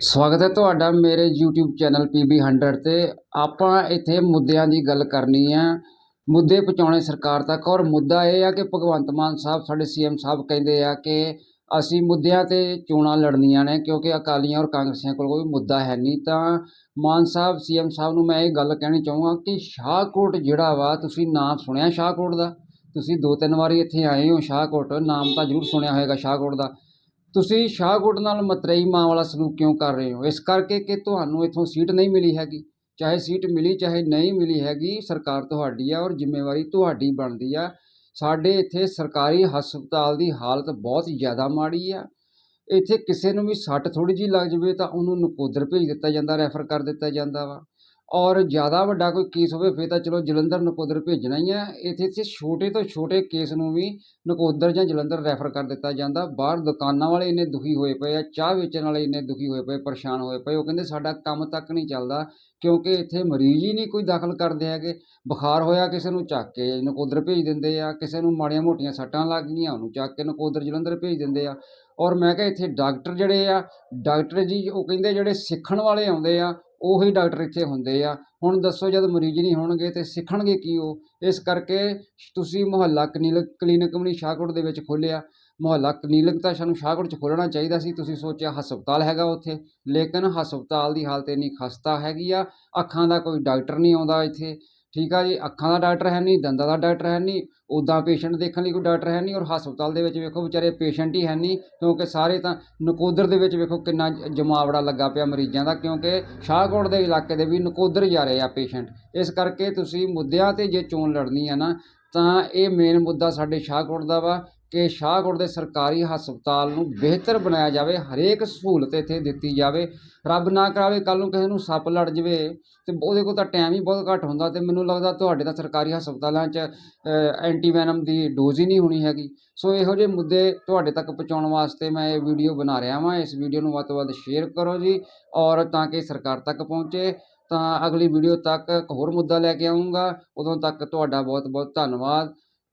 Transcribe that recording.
ਸਵਾਗਤ ਹੈ ਤੁਹਾਡਾ ਮੇਰੇ YouTube ਚੈਨਲ PB100 ਤੇ। ਆਪਾਂ ਇੱਥੇ ਮੁੱਦਿਆਂ ਦੀ ਗੱਲ ਕਰਨੀ ਹੈ। ਮੁੱਦੇ ਪਹੁੰਚਾਉਣੇ ਸਰਕਾਰ ਤੱਕ ਔਰ ਮੁੱਦਾ ਇਹ ਆ ਕਿ ਭਗਵੰਤ ਮਾਨ ਸਾਹਿਬ ਸਾਡੇ CM ਸਾਹਿਬ ਕਹਿੰਦੇ ਆ ਕਿ ਅਸੀਂ ਮੁੱਦਿਆਂ ਤੇ ਚੋਣਾਂ ਲੜਨੀਆਂ ਨੇ ਕਿਉਂਕਿ ਅਕਾਲੀਆਂ ਔਰ ਕਾਂਗਰਸੀਆਂ ਕੋਲ ਕੋਈ ਮੁੱਦਾ ਹੈ ਨਹੀਂ। ਤਾਂ ਮਾਨ ਸਾਹਿਬ CM ਸਾਹਿਬ ਨੂੰ ਮੈਂ ਇਹ ਗੱਲ ਕਹਿਣੀ ਚਾਹੂੰਗਾ ਕਿ ਸ਼ਾਹਕੋਟ ਜਿਹੜਾ ਵਾ, ਤੁਸੀਂ ਨਾਮ ਸੁਣਿਆ ਸ਼ਾਹਕੋਟ ਦਾ? ਤੁਸੀਂ ਦੋ ਤਿੰਨ ਵਾਰੀ ਇੱਥੇ ਆਏ ਹੋ ਸ਼ਾਹਕੋਟ, ਨਾਮ ਤਾਂ ਜ਼ਰੂਰ ਸੁਣਿਆ ਹੋਵੇਗਾ ਸ਼ਾਹਕੋਟ ਦਾ। ਤੁਸੀਂ ਸ਼ਾਹਕੋਟ ਨਾਲ ਮਤਰੇਈ ਮਾਂ ਵਾਲਾ ਸਲੂਕ ਕਿਉਂ ਕਰ ਰਹੇ ਹੋ? ਇਸ ਕਰਕੇ ਕਿ ਤੁਹਾਨੂੰ ਇੱਥੋਂ ਸੀਟ ਨਹੀਂ ਮਿਲੀ ਹੈਗੀ। ਚਾਹੇ ਸੀਟ ਮਿਲੀ, ਚਾਹੇ ਨਹੀਂ ਮਿਲੀ ਹੈਗੀ, ਸਰਕਾਰ ਤੁਹਾਡੀ ਆ ਔਰ ਜ਼ਿੰਮੇਵਾਰੀ ਤੁਹਾਡੀ ਬਣਦੀ ਆ। ਸਾਡੇ ਇੱਥੇ ਸਰਕਾਰੀ ਹਸਪਤਾਲ ਦੀ ਹਾਲਤ ਬਹੁਤ ਜ਼ਿਆਦਾ ਮਾੜੀ ਆ। ਇੱਥੇ ਕਿਸੇ ਨੂੰ ਵੀ ਸੱਟ ਥੋੜੀ ਜਿਹੀ ਲੱਗ ਜਾਵੇ ਤਾਂ ਉਹਨੂੰ ਨਕੋਦਰ ਭੇਜ ਦਿੱਤਾ ਜਾਂਦਾ, ਰੈਫਰ ਕਰ ਦਿੱਤਾ ਜਾਂਦਾ ਵਾ। ਔਰ ਜ਼ਿਆਦਾ ਵੱਡਾ ਕੋਈ ਕੇਸ ਹੋਵੇ, ਫਿਰ ਤਾਂ ਚਲੋ ਜਲੰਧਰ ਨਕੋਦਰ ਭੇਜਣਾ ਹੀ ਆ ਇੱਥੇ ਇੱਥੇ ਛੋਟੇ ਤੋਂ ਛੋਟੇ ਕੇਸ ਨੂੰ ਵੀ ਨਕੋਦਰ ਜਾਂ ਜਲੰਧਰ ਰੈਫਰ ਕਰ ਦਿੱਤਾ ਜਾਂਦਾ। ਬਾਹਰ ਦੁਕਾਨਾਂ ਵਾਲੇ ਇੰਨੇ ਦੁਖੀ ਹੋਏ ਪਏ ਆ, ਚਾਹ ਵੇਚਣ ਵਾਲੇ ਇੰਨੇ ਦੁਖੀ ਹੋਏ ਪਏ, ਪਰੇਸ਼ਾਨ ਹੋਏ ਪਏ। ਉਹ ਕਹਿੰਦੇ ਸਾਡਾ ਕੰਮ ਤੱਕ ਨਹੀਂ ਚੱਲਦਾ, ਕਿਉਂਕਿ ਇੱਥੇ ਮਰੀਜ਼ ਹੀ ਨਹੀਂ ਕੋਈ ਦਾਖਲ ਕਰਦੇ ਹੈਗੇ। ਬੁਖਾਰ ਹੋਇਆ ਕਿਸੇ ਨੂੰ ਚੱਕ ਕੇ ਨਕੋਦਰ ਭੇਜ ਦਿੰਦੇ ਆ, ਕਿਸੇ ਨੂੰ ਮਾੜੀਆਂ ਮੋਟੀਆਂ ਸੱਟਾਂ ਲੱਗ ਗਈਆਂ, ਉਹਨੂੰ ਚੱਕ ਕੇ ਨਕੋਦਰ ਜਲੰਧਰ ਭੇਜ ਦਿੰਦੇ ਆ। ਔਰ ਮੈਂ ਕਿਹਾ ਇੱਥੇ ਡਾਕਟਰ ਜਿਹੜੇ ਆ, ਡਾਕਟਰ ਜੀ ਉਹ ਕਹਿੰਦੇ ਜਿਹੜੇ ਸਿੱਖਣ ਵਾਲੇ ਆਉਂਦੇ ਆ ਉਹੀ ਡਾਕਟਰ ਇੱਥੇ ਹੁੰਦੇ ਆ। ਹੁਣ ਦੱਸੋ ਜਦ ਮਰੀਜ਼ ਨਹੀਂ ਹੋਣਗੇ ਤੇ ਸਿੱਖਣਗੇ ਕੀ ਉਹ? ਇਸ ਕਰਕੇ ਤੁਸੀਂ ਮੁਹੱਲਾ ਕਲੀਨਿਕ ਕਲੀਨਿਕ ਵੀ ਨਹੀਂ, ਸ਼ਾਹਕੋਟ ਦੇ ਵਿੱਚ ਖੋਲ੍ਹਿਆ। ਮੁਹੱਲਾ ਕਲੀਨਿਕ ਤਾਂ ਸਾਨੂੰ ਸ਼ਾਹਕੋਟ 'ਚ ਖੋਲਣਾ ਚਾਹੀਦਾ ਸੀ। ਤੁਸੀਂ ਸੋਚਿਆ ਹਸਪਤਾਲ ਹੈਗਾ ਉੱਥੇ। ਲੇਕਿਨ ਹਸਪਤਾਲ ਦੀ ਹਾਲਤ ਇੰਨੀ ਖਸਤਾ ਹੈਗੀ ਆ। ਅੱਖਾਂ ਦਾ ਕੋਈ ਡਾਕਟਰ ਨਹੀਂ ਆਉਂਦਾ ਇੱਥੇ। ਠੀਕ ਆ ਜੀ, ਅੱਖਾਂ ਦਾ ਡਾਕਟਰ ਹੈ ਨਹੀਂ, ਦੰਦਾਂ ਦਾ ਡਾਕਟਰ ਹੈ ਨਹੀਂ ਉੱਦਾਂ ਪੇਸ਼ੈਂਟ ਦੇਖਣ ਲਈ ਕੋਈ ਡਾਕਟਰ ਹੈ ਨਹੀਂ ਔਰ ਹਸਪਤਾਲ ਦੇ ਵਿੱਚ ਵੇਖੋ ਵਿਚਾਰੇ ਪੇਸ਼ੈਂਟ ਹੀ ਹੈ ਨਹੀਂ, ਕਿਉਂਕਿ ਸਾਰੇ ਤਾਂ ਨਕੋਦਰ ਦੇ ਵਿੱਚ ਵੇਖੋ ਕਿੰਨਾ ਜਮਾਵੜਾ ਲੱਗਾ ਪਿਆ ਮਰੀਜ਼ਾਂ ਦਾ, ਕਿਉਂਕਿ ਸ਼ਾਹਕੋਟ ਦੇ ਇਲਾਕੇ ਦੇ ਵੀ ਨਕੋਦਰ ਜਾ ਰਹੇ ਆ ਪੇਸ਼ੈਂਟ ਇਸ ਕਰਕੇ ਤੁਸੀਂ ਮੁੱਦਿਆਂ ਤੇ ਜੇ ਚੋਣ ਲੜਨੀ ਆ ਨਾ, ਤਾਂ ਇਹ ਮੇਨ ਮੁੱਦਾ ਸਾਡੇ ਸ਼ਾਹਕੋਟ ਦਾ ਵਾ ਕਿ ਸ਼ਾਹਕੋਟ ਦੇ ਸਰਕਾਰੀ ਹਸਪਤਾਲ ਨੂੰ ਬਿਹਤਰ ਬਣਾਇਆ ਜਾਵੇ, ਹਰੇਕ ਸਹੂਲਤ ਇੱਥੇ ਦਿੱਤੀ ਜਾਵੇ। ਰੱਬ ਨਾ ਕਰਾਵੇ ਕੱਲ ਨੂੰ ਕਿਸੇ ਨੂੰ ਸੱਪ ਲੜ ਜਵੇ ਤੇ ਉਹਦੇ ਕੋਲ ਤਾਂ ਟਾਈਮ ਹੀ ਬਹੁਤ ਘੱਟ ਹੁੰਦਾ ਤੇ ਮੈਨੂੰ ਲੱਗਦਾ ਤੁਹਾਡੇ ਤਾਂ ਸਰਕਾਰੀ ਹਸਪਤਾਲਾਂ 'ਚ ਐਂਟੀਵੈਨਮ ਦੀ ਡੋਜ਼ ਹੀ ਨਹੀਂ ਹੋਣੀ ਹੈਗੀ। ਸੋ ਇਹੋ ਜਿਹੇ ਮੁੱਦੇ ਤੁਹਾਡੇ ਤੱਕ ਪਹੁੰਚਾਉਣ ਵਾਸਤੇ ਮੈਂ ਇਹ ਵੀਡੀਓ ਬਣਾ ਰਿਹਾ ਵਾਂ। ਇਸ ਵੀਡੀਓ ਨੂੰ ਵੱਧ ਤੋਂ ਵੱਧ ਸ਼ੇਅਰ ਕਰੋ ਜੀ ਔਰ ਤਾਂ ਕਿ ਸਰਕਾਰ ਤੱਕ ਪਹੁੰਚੇ। ਤਾਂ ਅਗਲੀ ਵੀਡੀਓ ਤੱਕ ਇੱਕ ਹੋਰ ਮੁੱਦਾ ਲੈ ਕੇ ਆਉਂਗਾ ਉਦੋਂ ਤੱਕ ਤੁਹਾਡਾ ਬਹੁਤ ਬਹੁਤ ਧੰਨਵਾਦ।